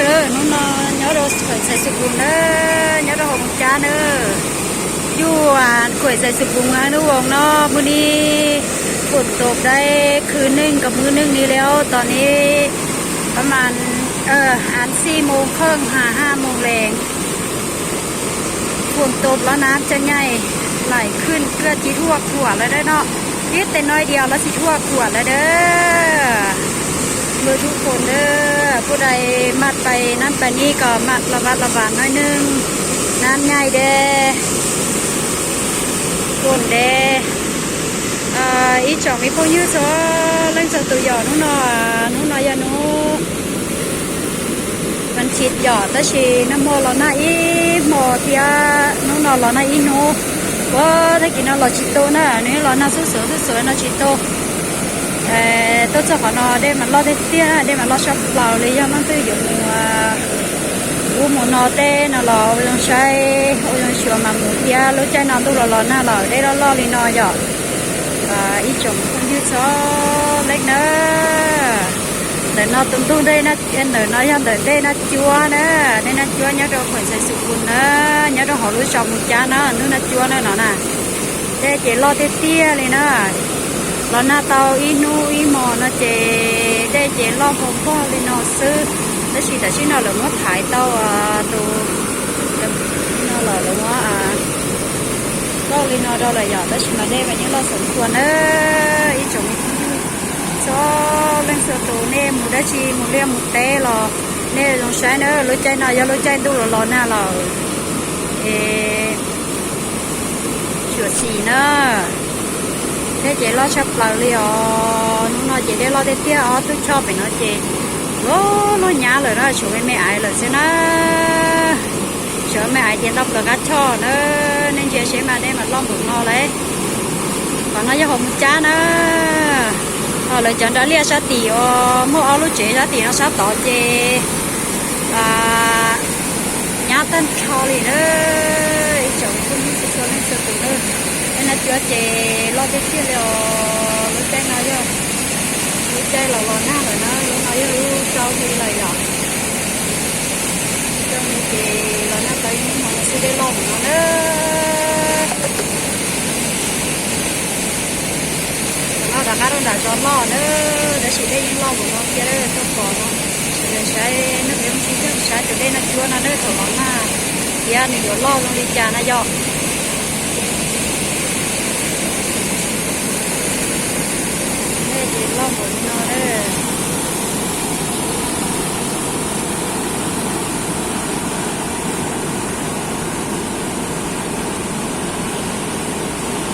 ่เออนุ่นเนาะเราใส่สุกุงเนอเนาะเราหงจานเออยู่อ่านข่อยใส่สุกุงฮะนุ่วงเนอมือนี้ฝนตกได้คืนนึงกับมื้อนึงนี้แล้ว ตอนนี้ประมาณเอออ่านสี่โมงครึ่งหาห้าโมงแรงฝนตกแล้วน้ำจะไงไหลขึ้นเกลือจีทั่วขวดแล้วได้เนาะยืดแต่น้อยเดียวแล้วสิทั่วขวดแล้วเด้อมือทุกคนเด้อผู้ใดมาดไปนั่นไปนี่ก็มาระวัดระวังน้อยนึงน้ำง่ายเด้คนเด้ออีจ่องมีพ่อยื้อซอเล่นจะตัวหยอดนู่นนอนู่นนอยานูมันชิดหยอดตะชีน้ำโมเราหน้าอีหมอเทียนู่นนอเราหน้าอีนูว่าถ้ากินเราชิโตนะนี่เราหน้าสวยสวยสวยเสราชิโต tôi cho họ nó để mà lo thế tia để mà lo cho flower lấy cho nó tôi dùng à, u mù nó tê nó lo dùng lòng dùng ôi lòng mà mù tia lối chai nó tôi lo lo na lo đây đó lo li nó giờ và ít chồng không dư cho lấy nữa để nó tung tung đây nó em để nó em để đây nó chua nữa đây nó chua nhớ đâu phải xây sụp bùn nữa nhớ đâu họ lối sọp một cha nó nước nó chua nữa nó nè để chỉ lo tê tia này nữa lo na tàu inu เจได้เจลอกกองก็ลีนอซื้อแล้วสิแต่ชิ้นนอหลงว่าถ่ายเต้าตัวชิ้นนอหลงว่าก็ลีนอเราเลยอยอกแต่ชิ้นนอได้แบบนี้เราสมควรเนอะอีจงชอบเล่นสตูเน่หมูได้ชีมูเลี้ยงหมูเต้เรอเนี่ยลงใช้เนอะรู้ใจนอยารู้ใจดูเรอหลาหน้าเรอเอ๋ชวรสีเนอะได้เจลอกชักเปล่าเลยอ๋อ lo thế tia ó tôi cho phải nó chê lô lô nhá rồi đó chỗ mẹ ai rồi xem nó chỗ mẹ ai chê lóc rồi gắt cho nó nên chê xem mà đây mà lông bụng nó lấy còn nó cho hồng cha nó họ ờ, lại chọn đó lia sao tì ô ờ, mua áo lúc chế sao tì nó sao tỏ chê à nhá tân cho lì đó chồng cũng như cái nên sợ tụi nó nên là chưa chê lo thế tia rồi lúc tên nó rồi ที่อะไรอ่ะจะมีเกแล้วน่าจะยิ่งทำใหได้ลงแล้เนอะเราดักการดักจอนล่อเนอะได้ฉีดได้ยิ่งล่อผมองเราเยอะทุกคนเนาะได้ใช้นักเรียนที่เรื่องใช้จะได้นักชัวนะเนอะถล่มหนาเดี๋ยวนี่เดี๋ยวล่อลงดีจานะยอ